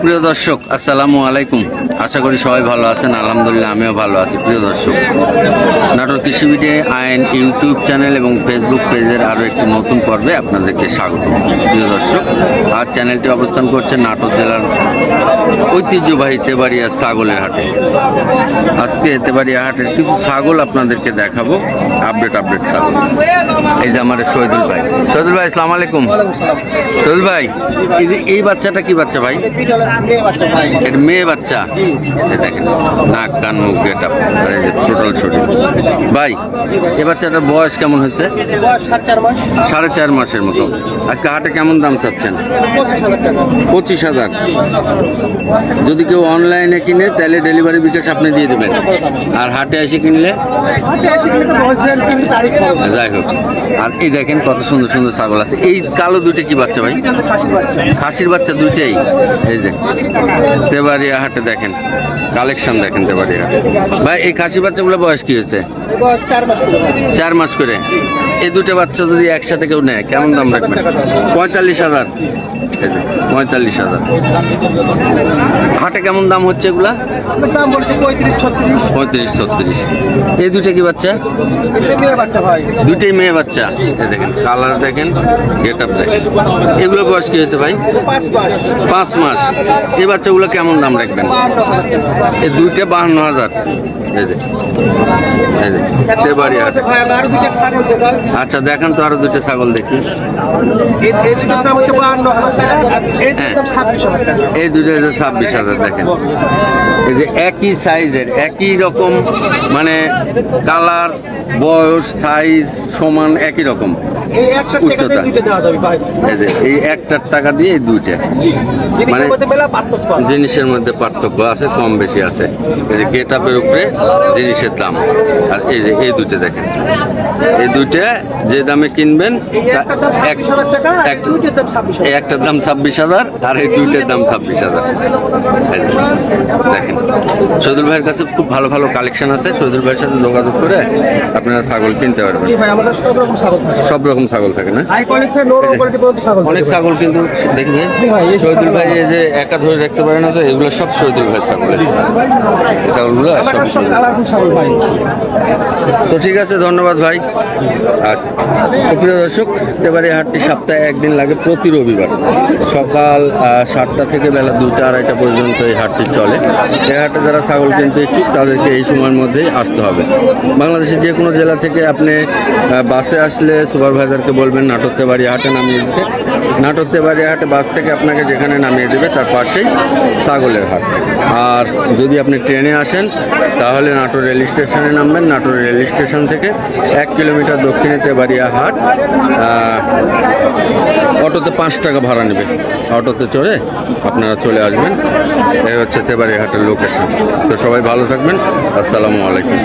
সুপ্রিয় দর্শক, আসসালামু আলাইকুম। আশা করি সবাই ভালো আছেন। আলহামদুলিল্লাহ, আমিও ভালো আছি, প্রিয় দর্শক। নাটোর কৃষিবিদে আইন ইউটিউব চ্যানেল এবং ফেসবুক পেজের আরও একটি নতুন পর্বে আপনাদেরকে স্বাগত। প্রিয় দর্শক আজ চ্যানেলটি অবস্থান করছে নাটোর জেলার ঐতিহ্যবাহী তেবাড়িয়া ছাগলের হাটে। আজকে তেবাড়িয়া হাটের কিছু ছাগল আপনাদেরকে দেখাবো আপডেট আপডেট ছাগল। এই যে আমার শহীদুল ভাই। শহীদুল ভাই আসসালামু আলাইকুম। শহীদুল ভাই এই যে এই বাচ্চাটা কি বাচ্চা ভাই? এটা মেয়ে বাচ্চা? দেখেন নাক কান মুখ গেট আর এই টোটাল শরীর। ভাই এ বাচ্চাটার বয়স কেমন হয়েছে? সাড়ে চার মাসের মতো। আজকে হাটে কেমন দাম চাচ্ছেন? পঁচিশ হাজার যদি কেউ অনলাইনে কিনে, তাহলে ডেলিভারি বিকাশ আপনি দিয়ে দেবেন। আর হাটে এসে কিনলে? যাই হোক। আর এই দেখেন কত সুন্দর সুন্দর ছাগল আছে। এই কালো দুটো কি বাচ্চা ভাই? খাসির বাচ্চা দুইটাই। এই যে, তেবাড়িয়া হাটে দেখেন কালেকশন দেখেন তেবাড়িয়া ভাই, এই খাসি বাচ্চাগুলো বয়স কি হয়েছে? চার মাস করে। এই দুটো বাচ্চা যদি একসাথে কেউ নেয়, কেমন দাম রাখবেন? পঁয়তাল্লিশ হাজার। পঁয়তাল্লিশ হাজার। হাটে কেমন দাম হচ্ছে এগুলা? পঁয়ত্রিশ ছত্রিশ। পঁয়ত্রিশ ছত্রিশ। এই দুটো কি বাচ্চা? দুইটাই মেয়ে বাচ্চা দেখেন কালার দেখেন গেট আপ দেখেন। এগুলো বয়স কি হয়েছে ভাই? পাঁচ মাস। এই বাচ্চাগুলো কেমন দাম রাখবেন? এই দুইটা বাহান্ন হাজার। আচ্ছা দেখান তো আরও দুইটা ছাগল দেখি। এই দুটো যে ছাব্বিশ হাজার দেখেন। এই যে একই সাইজের একই রকম মানে কালার বয়স সাইজ সমান একই রকম উচ্চতা। এই একটার টাকা দিয়ে এই দুইটা। মানে জিনিসের মধ্যে পার্থক্য আছে কম বেশি আছে। এই যে গেট আপের উপরে জিনিসের দাম। আর এই যে এই দুটো দেখেন। এই দুইটা যে দামে কিনবেন একটার দাম ছাব্বিশ হাজার আর এই দুইটার দাম ছাব্বিশ হাজার। এই যে, দেখেন সৈদুল ভাইয়ের কাছে খুব ভালো ভালো কালেকশন আছে। সৈদুল ভাইয়ের সাথে যোগাযোগ করে আপনারা ছাগল কিনতে পারবেন। সব রকম ছাগল থাকে। না? অনেক ছাগল কিন্তু দেখি ভাই শহীদুল ভাই এই যে একা ধরে রাখতে পারে না তো এগুলো সব শহীদুল ভাই। ছাগল ছাগলগুলো সব তো ঠিক আছে ধন্যবাদ ভাই। আচ্ছা প্রিয় দর্শক এবারে হাটটি সপ্তাহে একদিন লাগে প্রতি রবিবার। সকাল সাতটা থেকে বেলা দুইটা আড়াইটা পর্যন্ত এই হাটটি চলে। এই হাটে যারা ছাগল কিনতে ইচ্ছুক, তাদেরকে এই সময়ের মধ্যেই আসতে হবে। বাংলাদেশের যে কোনো জেলা থেকে আপনি বাসে আসলে সুপারভাইজারকে বলবেন নাটকতে বাড়ি হাটে নামিয়ে দিতে। নাটকতে বাড়ি হাটে বাস থেকে আপনাকে যেখানে নামিয়ে দেবে, তার পাশেই ছাগলের হাট। আর যদি আপনি ট্রেনে আসেন, তাহলে নাটোর রেল স্টেশনে নামবেন। নাটোর রেল স্টেশন থেকে এক কিলোমিটার দক্ষিণে তেবাড়িয়া হাট অটোতে পাঁচ টাকা ভাড়া নেবে। অটোতে চড়ে আপনারা চলে আসবেন। এই হচ্ছে তেবারি হাটের লোকেশন তো সবাই ভালো থাকবেন। আসসালামু আলাইকুম।